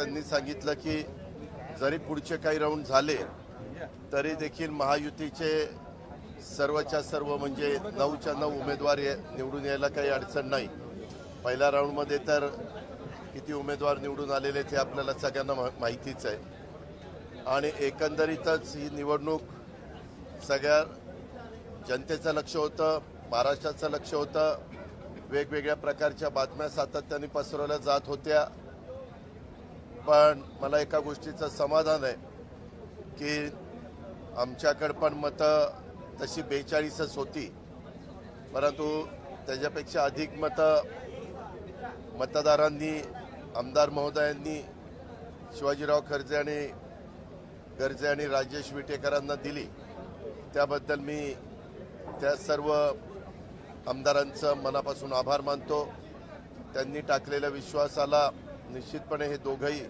त्यांनी सांगितलं की जरी पुढचे काही राऊंड झाले तरी देखील महायुतीचे सर्वच्या सर्व म्हणजे नऊच्या नऊ उमेदवार निवडून यायला काही अडचण नाही. पहिल्या राऊंडमध्ये तर किती उमेदवार निवडून आलेले ते आपल्याला सगळ्यांना मा- माहितीच आहे. आणि एकंदरीतच ही निवडणूक सगळ्या जनतेचं लक्ष होतं महाराष्ट्राचं लक्ष होतं. वेगवेगळ्या प्रकारच्या बातम्या सातत्याने पसरवल्या जात होत्या. पण मला एका गोष्टीचं समाधान आहे की आमच्याकडं पण मतं तशी बेचाळीसच होती. परंतु त्याच्यापेक्षा अधिक मतं मतदारांनी आमदार महोदयांनी शिवाजीराव खर्जे आणि गर्जे आणि राजेश विटेकरांना दिली. त्याबद्दल मी त्या सर्व आमदारांचं मनापासून आभार मानतो. त्यांनी टाकलेल्या विश्वासाला निश्चितपणे हे दोघंही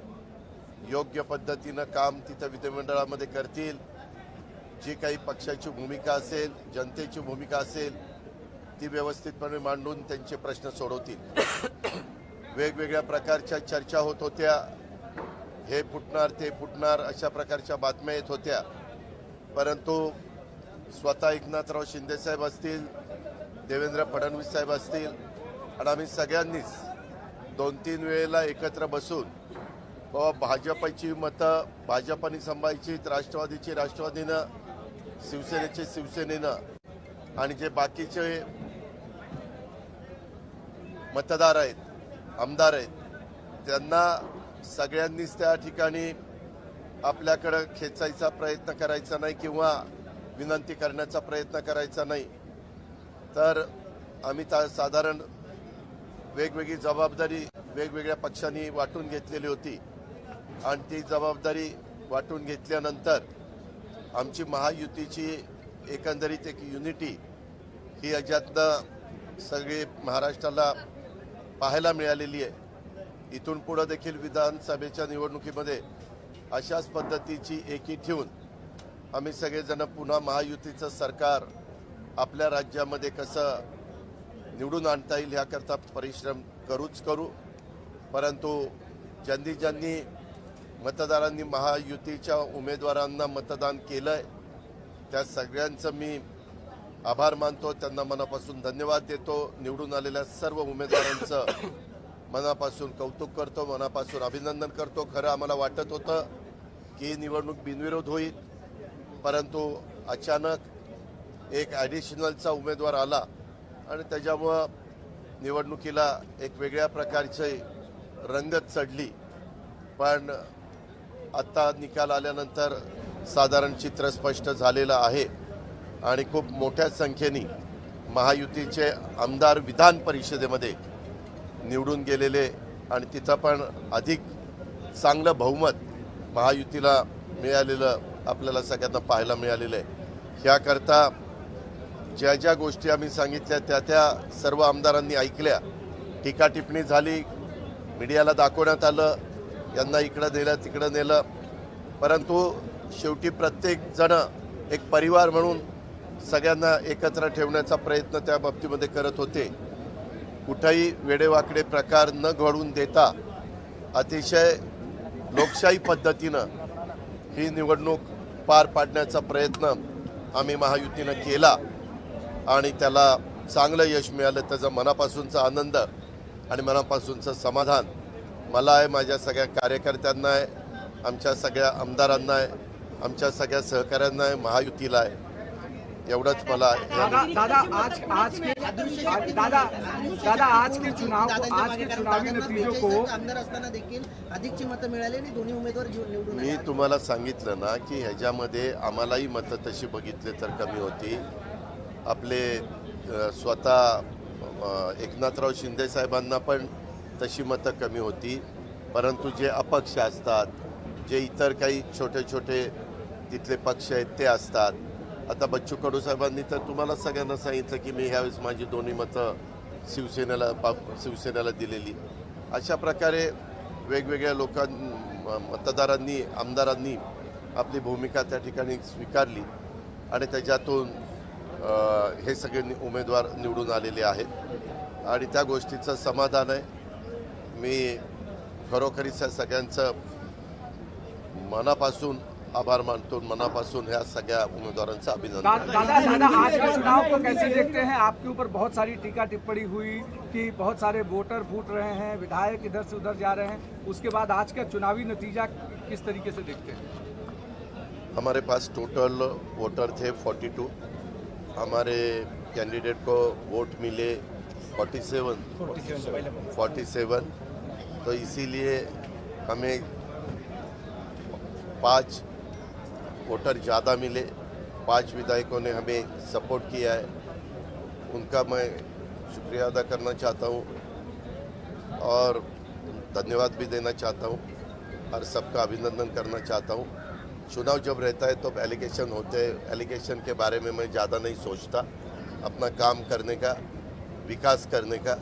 योग्य पद्धतीनं काम तिथं विधिमंडळामध्ये करतील. जी काही पक्षाची भूमिका असेल जनतेची भूमिका असेल ती व्यवस्थितपणे मांडून त्यांचे प्रश्न सोडवतील. वेगवेगळ्या प्रकारच्या चर्चा होत होत्या. हे फुटणार ते फुटणार अशा प्रकारच्या बातम्या येत होत्या. परंतु स्वतः एकनाथराव शिंदेसाहेब असतील देवेंद्र फडणवीस साहेब असतील आणि आम्ही सगळ्यांनीच दोन तीन वेळेला एकत्र बसून बाबा भाजपची मतं भाजपाने सांभाळची राष्ट्रवादीची राष्ट्रवादीनं शिवसेनेचे शिवसेनेनं आणि जे बाकीचे मतदार आहेत आमदार आहेत त्यांना सगळ्यांनीच त्या ठिकाणी आपल्याकडं खेचायचा प्रयत्न करायचा नाही किंवा विनंती करण्याचा प्रयत्न करायचा नाही. तर आम्ही ता साधारण वेगवेगळी जबाबदारी वेगवेगळ्या पक्षांनी वाटून घेतलेली होती. आणि ती जबाबदारी वाटून घेतल्यानंतर आमची महायुतीची एकंदरीत एक युनिटी ही याच्यातनं सगळी महाराष्ट्राला पाहायला मिळालेली आहे. इथून पुढं देखील विधानसभेच्या निवडणुकीमध्ये अशाच पद्धतीची एकी ठेवून आम्ही सगळेजण पुन्हा महायुतीचं सरकार आपल्या राज्यामध्ये कसं निवडून आणता येईल ह्याकरता परिश्रम करूच करू. परंतु ज्यांनी ज्यांनी मतदारांनी महायुतीच्या उमेदवारांना मतदान केलं आहे त्या सगळ्यांचं मी आभार मानतो. त्यांना मनापासून धन्यवाद देतो. निवडून आलेल्या सर्व उमेदवारांचं मनापासून कौतुक करतो मनापासून अभिनंदन करतो. खरं आम्हाला वाटत होतं की ही निवडणूक बिनविरोध होईल परंतु अचानक एक ॲडिशनलचा उमेदवार आला. आणि त्याच्यामुळं निवडणुकीला एक वेगळ्या प्रकारची रंगत चढली. पण आत्ता निकाल आल्यानंतर साधारण चित्र स्पष्ट झालेलं आहे आणि खूप मोठ्या संख्येने महायुतीचे आमदार विधान परिषदेमध्ये निवडून गेलेले आणि तिथं पण अधिक चांगलं बहुमत महायुतीला मिळालेलं आपल्याला सगळ्यांना पाहायला मिळालेलं आहे. ह्याकरता ज्या ज्या गोष्टी आम्ही सांगितल्या त्या त्या सर्व आमदारांनी ऐकल्या. टीका टिप्पणी झाली मीडियाला दाखवण्यात आलं यांना इकडं नेलं तिकडं नेलं. परंतु शेवटी प्रत्येक जण एक परिवार म्हणून सगळ्यांना एकत्र ठेवण्याचा प्रयत्न त्या बाबतीमध्ये करत होते. कुठंही वेडेवाकडे प्रकार न घडून देता अतिशय लोकशाही पद्धतीनं ही निवडणूक पार पाडण्याचा प्रयत्न आम्ही महायुतीनं केला. आणि त्याला चांगलं यश मिळालं त्याचा मनापासूनचा आनंद आणि मनापासूनचं समाधान मला आहे माझ्या सगळ्या कार्यकर्त्यांना आहे आमच्या सगळ्या आमदारांना आहे आमच्या सगळ्या सहकाऱ्यांना आहे महायुतीला आहे एवढंच मला. दादा आज आज के दादा दादा आज के चुनाव को आज के चुनावी नतीजों को आमदार असताना देखील अधिकची मतं मिळाली आणि दोन्ही उमेदवार निवडून. मी तुम्हाला सांगितलं ना की ह्याच्यामध्ये आम्हालाही मतं तशी बघितले तर कमी होती आपले स्वतः एकनाथराव शिंदे साहेबांना पण तशी मतं कमी होती. परंतु जे अपक्ष असतात जे इतर काही छोटे छोटे तिथले पक्ष आहेत ते असतात. आता बच्चू कडू साहेबांनी तर तुम्हाला सगळ्यांना सांगितलं की मी ह्यावेळेस माझी दोन्ही मतं शिवसेनेला बा- शिवसेनेला दिलेली. अशा प्रकारे वेगवेगळ्या लोकां म- मतदारांनी आमदारांनी आपली भूमिका त्या ठिकाणी स्वीकारली. आणि त्याच्यातून हे सगळे नि- उमेदवार निवडून आलेले आहेत. आणि त्या गोष्टीचं समाधान आहे. मी खरोखरीच या सगळ्यांचं मनापासून आभार मानतो मनापासून ह्या सगळ्या उमेदवारांचं अभिनंदन दा- दादा दादा आज के चुनाव को कैसे देखते हैं? आपके ऊपर बहुत सारी टीका टिप्पणी हुई कि बहुत सारे वोटर फूट रहे हैं विधायक इधर से उधर जा रहे हैं। उसके बाद आज का चुनावी नतीजा किस तरीके से देखते हैं? हमारे पास टोटल वोटर थे 42 हमारे कैंडिडेट को वोट मिले 47 47 तो इसीलिए हमें पाँच वोटर ज़्यादा मिले। पाँच विधायकों ने हमें सपोर्ट किया है। उनका मैं शुक्रिया अदा करना चाहता हूँ और धन्यवाद भी देना चाहता हूँ। और सबका अभिनंदन करना चाहता हूँ। चुनाव जब रहता है तो एलिगेशन होते हैं। एलिगेशन के बारे में मैं ज़्यादा नहीं सोचता। अपना काम करने का विकास करने का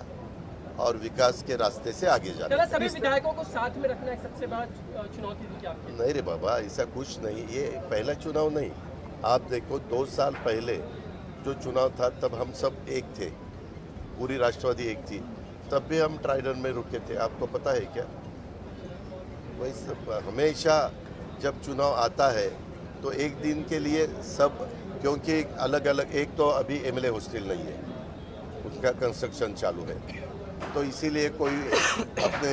और विकास के रास्ते से आगे जाने सभी विधायकों को साथ में रखना एक सबसे बड़ा चुनौती थी क्या आपके नहीं रे बाबा ऐसा कुछ नहीं। ये पहला चुनाव नहीं। आप देखो दो साल पहले जो चुनाव था तब हम सब एक थे। पूरी राष्ट्रवादी एक थी। तब भी हम ट्राइडन में रुके थे। आपको पता है क्या? वैसे हमेशा जब चुनाव आता है तो एक दिन के लिए सब, क्योंकि अलग अलग, एक तो अभी एमएलए हॉस्टल नहीं है, उसका कंस्ट्रक्शन चालू है। तो इसीलिए कोई अपने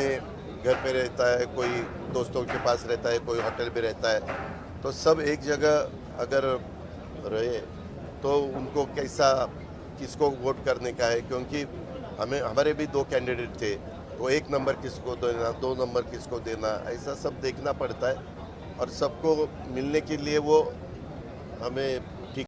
घर पे रहता है, कोई दोस्तों के पास रहता है, कोई होटल में रहता है तो सब एक जगह अगर रहे तो उनको कैसा, किसको वोट करने का है, क्योंकि हमें, हमारे भी दो कैंडिडेट थे, वो एक नंबर किसको देना, दो नंबर किसको देना, ऐसा सब देखना पड़ता है। और सबको मिलने के लिए वो हमें